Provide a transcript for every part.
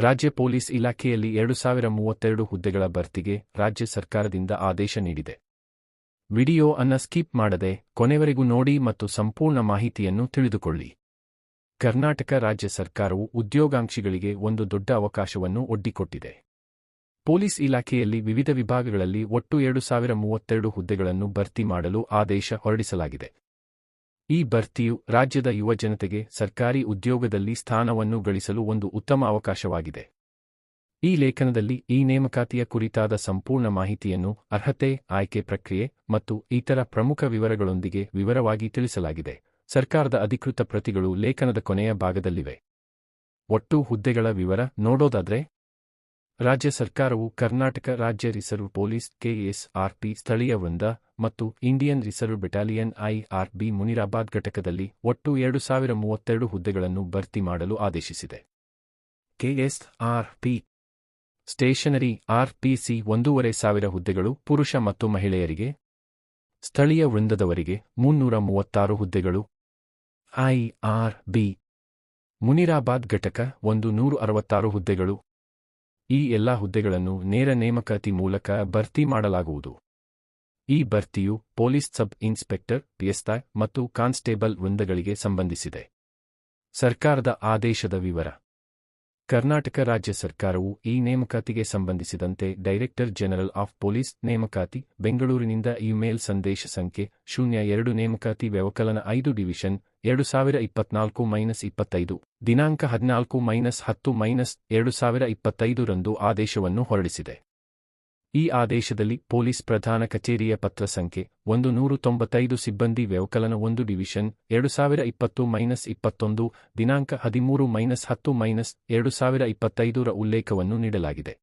ರಾಜ್ಯ ಪೊಲೀಸ್ ಇಲಾಖೆಯಲ್ಲಿ ಎರಡು ಸಾವಿರ ಮೂವತ್ತೆರಡು ಹುದ್ದೆಗಳ ಭರ್ತಿಗೆ ರಾಜ್ಯ ಸರ್ಕಾರದಿಂದ ಆದೇಶ ನೀಡಿದೆ. ವಿಡಿಯೋ ಅನ್ನ ಸ್ಕಿಪ್ ಮಾಡದೆ ಕೊನೆವರೆಗೂ ನೋಡಿ ಮತ್ತು ಸಂಪೂರ್ಣ ಮಾಹಿತಿಯನ್ನು ತಿಳಿದುಕೊಳ್ಳಿ. ಕರ್ನಾಟಕ ರಾಜ್ಯ ಸರ್ಕಾರವು ಉದ್ಯೋಗಾಂಕ್ಷಿಗಳಿಗೆ ಒಂದು ದೊಡ್ಡ ಅವಕಾಶವನ್ನು ಒಡ್ಡಿಕೊಟ್ಟಿದೆ. ಪೊಲೀಸ್ ಇಲಾಖೆಯಲ್ಲಿ ವಿವಿಧ ವಿಭಾಗಗಳಲ್ಲಿ ಒಟ್ಟು ಎರಡು ಸಾವಿರ ಮೂವತ್ತೆರಡು ಹುದ್ದೆಗಳನ್ನು ಭರ್ತಿ ಮಾಡಲು ಆದೇಶ ಹೊರಡಿಸಲಾಗಿದೆ. ಈ ಭರ್ತಿಯು ರಾಜ್ಯದ ಯುವ ಜನತೆಗೆ ಸರ್ಕಾರಿ ಉದ್ಯೋಗದಲ್ಲಿ ಸ್ಥಾನವನ್ನು ಗಳಿಸಲು ಒಂದು ಉತ್ತಮ ಅವಕಾಶವಾಗಿದೆ. ಈ ಲೇಖನದಲ್ಲಿ ಈ ನೇಮಕಾತಿಯ ಕುರಿತಾದ ಸಂಪೂರ್ಣ ಮಾಹಿತಿಯನ್ನು ಅರ್ಹತೆ, ಆಯ್ಕೆ ಪ್ರಕ್ರಿಯೆ ಮತ್ತು ಇತರ ಪ್ರಮುಖ ವಿವರಗಳೊಂದಿಗೆ ವಿವರವಾಗಿ ತಿಳಿಸಲಾಗಿದೆ. ಸರ್ಕಾರದ ಅಧಿಕೃತ ಪ್ರತಿಗಳು ಲೇಖನದ ಕೊನೆಯ ಭಾಗದಲ್ಲಿವೆ. ಒಟ್ಟು ಹುದ್ದೆಗಳ ವಿವರ ನೋಡೋದಾದ್ರೆ ರಾಜ್ಯ ಸರ್ಕಾರವು ಕರ್ನಾಟಕ ರಾಜ್ಯ ರಿಸರ್ವ್ ಪೊಲೀಸ್ ಕೆಎಸ್ಆರ್ಪಿ ಸ್ಥಳೀಯ ವೃಂದ ಮತ್ತು Indian reserve battalion IRB Munirabad ಘಟಕದಲ್ಲಿ ಒಟ್ಟು ಎರಡು ಸಾವಿರ ಮೂವತ್ತೆರಡು ಹುದ್ದೆಗಳನ್ನು ಭರ್ತಿ ಮಾಡಲು ಆದೇಶಿಸಿದೆ. ಕೆಎಸ್ಆರ್ಪಿ ಸ್ಟೇಷನರಿ ಆರ್ಪಿಸಿ ಒಂದೂವರೆ ಸಾವಿರ ಹುದ್ದೆಗಳು ಪುರುಷ ಮತ್ತು ಮಹಿಳೆಯರಿಗೆ, ಸ್ಥಳೀಯ ವೃಂದದವರಿಗೆ ಮುನ್ನೂರ ಮೂವತ್ತಾರು ಹುದ್ದೆಗಳು. ಐಆರ್ಬಿ ಮುನಿರಾಬಾದ್ ಘಟಕ ಒಂದು ನೂರು ಅರವತ್ತಾರು ಹುದ್ದೆಗಳು. ಈ ಎಲ್ಲಾ ಹುದ್ದೆಗಳನ್ನು ನೇರ ನೇಮಕಾತಿ ಮೂಲಕ ಭರ್ತಿ ಮಾಡಲಾಗುವುದು. ಈ ಭರ್ತಿಯು ಪೊಲೀಸ್ ಸಬ್ ಇನ್ಸ್ಪೆಕ್ಟರ್ ಪಿಎಸ್ಐ ಮತ್ತು ಕಾನ್ಸ್ಟೇಬಲ್ ವೃಂದಗಳಿಗೆ ಸಂಬಂಧಿಸಿದೆ. ಸರ್ಕಾರದ ಆದೇಶದ ವಿವರ. ಕರ್ನಾಟಕ ರಾಜ್ಯ ಸರ್ಕಾರವು ಈ ನೇಮಕಾತಿಗೆ ಸಂಬಂಧಿಸಿದಂತೆ ಡೈರೆಕ್ಟರ್ ಜನರಲ್ ಆಫ್ ಪೊಲೀಸ್ ನೇಮಕಾತಿ, ಬೆಂಗಳೂರಿನಿಂದ ಇಮೇಲ್ ಸಂದೇಶ ಸಂಖ್ಯೆ ಶೂನ್ಯ ಎರಡು ನೇಮಕಾತಿ ವ್ಯವಕಲನ ಐದು ಡಿವಿಷನ್ ಎರಡು ಸಾವಿರ ಇಪ್ಪತ್ನಾಲ್ಕು ಮೈನಸ್ ಇಪ್ಪತ್ತೈದು, ದಿನಾಂಕ ಹದಿನಾಲ್ಕು ಮೈನಸ್ ಹತ್ತು ಮೈನಸ್ ಎರಡು ಸಾವಿರ ಇಪ್ಪತ್ತೈದರಂದು ಆದೇಶವನ್ನು ಹೊರಡಿಸಿದೆ. ಈ ಆದೇಶದಲ್ಲಿ ಪೊಲೀಸ್ ಪ್ರಧಾನ ಕಚೇರಿಯ ಪತ್ರ ಸಂಖ್ಯೆ ಒಂದು ನೂರು ತೊಂಬತ್ತೈದು ಸಿಬ್ಬಂದಿ ವ್ಯವಕಲನ ಒಂದು ಡಿವಿಷನ್ ಎರಡು ಸಾವಿರ ಇಪ್ಪತ್ತು ಮೈನಸ್ ಇಪ್ಪತ್ತೊಂದು ದಿನಾಂಕ ಹದಿಮೂರು ಮೈನಸ್ ಹತ್ತು ಮೈನಸ್ ಎರಡು ಸಾವಿರ ಇಪ್ಪತ್ತೈದರ ಉಲ್ಲೇಖವನ್ನು ನೀಡಲಾಗಿದೆ.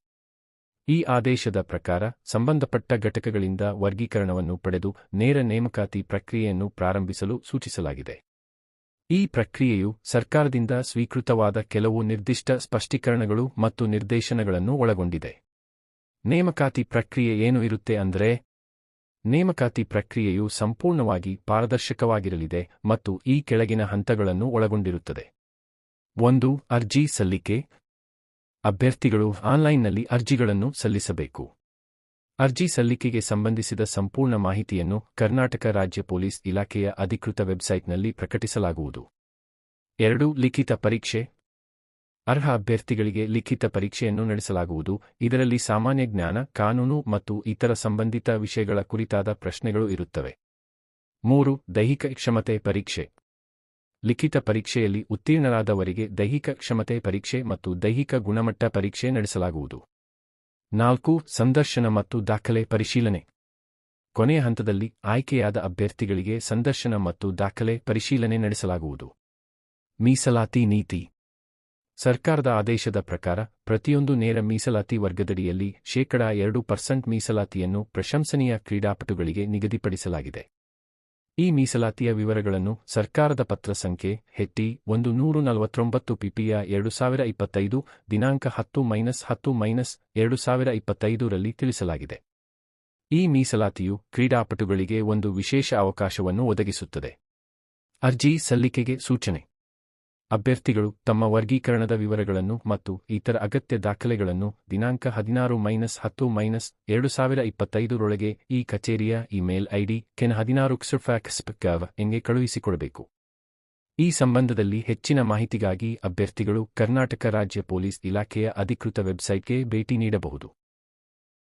ಈ ಆದೇಶದ ಪ್ರಕಾರ ಸಂಬಂಧಪಟ್ಟ ಘಟಕಗಳಿಂದ ವರ್ಗೀಕರಣವನ್ನು ಪಡೆದು ನೇರ ನೇಮಕಾತಿ ಪ್ರಕ್ರಿಯೆಯನ್ನು ಪ್ರಾರಂಭಿಸಲು ಸೂಚಿಸಲಾಗಿದೆ. ಈ ಪ್ರಕ್ರಿಯೆಯು ಸರ್ಕಾರದಿಂದ ಸ್ವೀಕೃತವಾದ ಕೆಲವು ನಿರ್ದಿಷ್ಟ ಸ್ಪಷ್ಟೀಕರಣಗಳು ಮತ್ತು ನಿರ್ದೇಶನಗಳನ್ನು ಒಳಗೊಂಡಿದೆ. ನೇಮಕಾತಿ ಪ್ರಕ್ರಿಯೆ ಏನು ಇರುತ್ತೆ ಅಂದರೆ, ನೇಮಕಾತಿ ಪ್ರಕ್ರಿಯೆಯು ಸಂಪೂರ್ಣವಾಗಿ ಪಾರದರ್ಶಕವಾಗಿರಲಿದೆ ಮತ್ತು ಈ ಕೆಳಗಿನ ಹಂತಗಳನ್ನು ಒಳಗೊಂಡಿರುತ್ತದೆ. ಒಂದು, ಅರ್ಜಿ ಸಲ್ಲಿಕೆ. ಅಭ್ಯರ್ಥಿಗಳು ಆನ್ಲೈನ್ನಲ್ಲಿ ಅರ್ಜಿಗಳನ್ನು ಸಲ್ಲಿಸಬೇಕು. ಅರ್ಜಿ ಸಲ್ಲಿಕೆಗೆ ಸಂಬಂಧಿಸಿದ ಸಂಪೂರ್ಣ ಮಾಹಿತಿಯನ್ನು ಕರ್ನಾಟಕ ರಾಜ್ಯ ಪೊಲೀಸ್ ಇಲಾಖೆಯ ಅಧಿಕೃತ ವೆಬ್ಸೈಟ್ನಲ್ಲಿ ಪ್ರಕಟಿಸಲಾಗುವುದು. ಎರಡು, ಲಿಖಿತ ಪರೀಕ್ಷೆ. ಅರ್ಹ ಅಭ್ಯರ್ಥಿಗಳಿಗೆ ಲಿಖಿತ ಪರೀಕ್ಷೆಯನ್ನು ನಡೆಸಲಾಗುವುದು. ಇದರಲ್ಲಿ ಸಾಮಾನ್ಯ ಜ್ಞಾನ, ಕಾನೂನು ಮತ್ತು ಇತರ ಸಂಬಂಧಿತ ವಿಷಯಗಳ ಕುರಿತಾದ ಪ್ರಶ್ನೆಗಳು ಇರುತ್ತವೆ. ಮೂರು, ದೈಹಿಕ ಕ್ಷಮತೆ ಪರೀಕ್ಷೆ. ಲಿಖಿತ ಪರೀಕ್ಷೆಯಲ್ಲಿ ಉತ್ತೀರ್ಣರಾದವರಿಗೆ ದೈಹಿಕ ಕ್ಷಮತೆ ಪರೀಕ್ಷೆ ಮತ್ತು ದೈಹಿಕ ಗುಣಮಟ್ಟ ಪರೀಕ್ಷೆ ನಡೆಸಲಾಗುವುದು. ನಾಲ್ಕು, ಸಂದರ್ಶನ ಮತ್ತು ದಾಖಲೆ ಪರಿಶೀಲನೆ. ಕೊನೆಯ ಹಂತದಲ್ಲಿ ಆಯ್ಕೆಯಾದ ಅಭ್ಯರ್ಥಿಗಳಿಗೆ ಸಂದರ್ಶನ ಮತ್ತು ದಾಖಲೆ ಪರಿಶೀಲನೆ ನಡೆಸಲಾಗುವುದು. ಮೀಸಲಾತಿ ನೀತಿ. ಸರ್ಕಾರದ ಆದೇಶದ ಪ್ರಕಾರ, ಪ್ರತಿಯೊಂದು ನೇರ ಮೀಸಲಾತಿ ವರ್ಗದಡಿಯಲ್ಲಿ ಶೇಕಡಾ ಎರಡು ಪರ್ಸೆಂಟ್ ಮೀಸಲಾತಿಯನ್ನು ಪ್ರಶಂಸನೀಯ ಕ್ರೀಡಾಪಟುಗಳಿಗೆ ನಿಗದಿಪಡಿಸಲಾಗಿದೆ. ಈ ಮೀಸಲಾತಿಯ ವಿವರಗಳನ್ನು ಸರ್ಕಾರದ ಪತ್ರ ಸಂಖ್ಯೆ ಹೆಟ್ಟಿ ಒಂದು ನೂರು ನಲವತ್ತೊಂಬತ್ತು ಪಿಪಿಯ ಎರಡು ಸಾವಿರ ಇಪ್ಪತ್ತೈದು ದಿನಾಂಕ ಹತ್ತು ಮೈನಸ್ ಹತ್ತು ಮೈನಸ್ ಎರಡು ಸಾವಿರ ಇಪ್ಪತ್ತೈದರಲ್ಲಿ ತಿಳಿಸಲಾಗಿದೆ. ಈ ಮೀಸಲಾತಿಯು ಕ್ರೀಡಾಪಟುಗಳಿಗೆ ಒಂದು ವಿಶೇಷ ಅವಕಾಶವನ್ನು ಒದಗಿಸುತ್ತದೆ. ಅರ್ಜಿ ಸಲ್ಲಿಕೆಗೆ ಸೂಚನೆ. ಅಭ್ಯರ್ಥಿಗಳು ತಮ್ಮ ವರ್ಗೀಕರಣದ ವಿವರಗಳನ್ನು ಮತ್ತು ಇತರ ಅಗತ್ಯ ದಾಖಲೆಗಳನ್ನು ದಿನಾಂಕ ಹದಿನಾರು ಮೈನಸ್ ಹತ್ತು ಮೈನಸ್ ಎರಡು ಸಾವಿರ ಇಪ್ಪತ್ತೈದರೊಳಗೆ ಈ ಕಚೇರಿಯ ಇಮೇಲ್ ಐಡಿ ಕೆನ್ ಹದಿನಾರು ಕ್ಸುಫ್ಯಾಕ್ಸ್ಪಕ್ಕಾವ್ ಎಂಗೆ ಕಳುಹಿಸಿಕೊಡಬೇಕು. ಈ ಸಂಬಂಧದಲ್ಲಿ ಹೆಚ್ಚಿನ ಮಾಹಿತಿಗಾಗಿ ಅಭ್ಯರ್ಥಿಗಳು ಕರ್ನಾಟಕ ರಾಜ್ಯ ಪೊಲೀಸ್ ಇಲಾಖೆಯ ಅಧಿಕೃತ ವೆಬ್ಸೈಟ್ಗೆ ಭೇಟಿ ನೀಡಬಹುದು.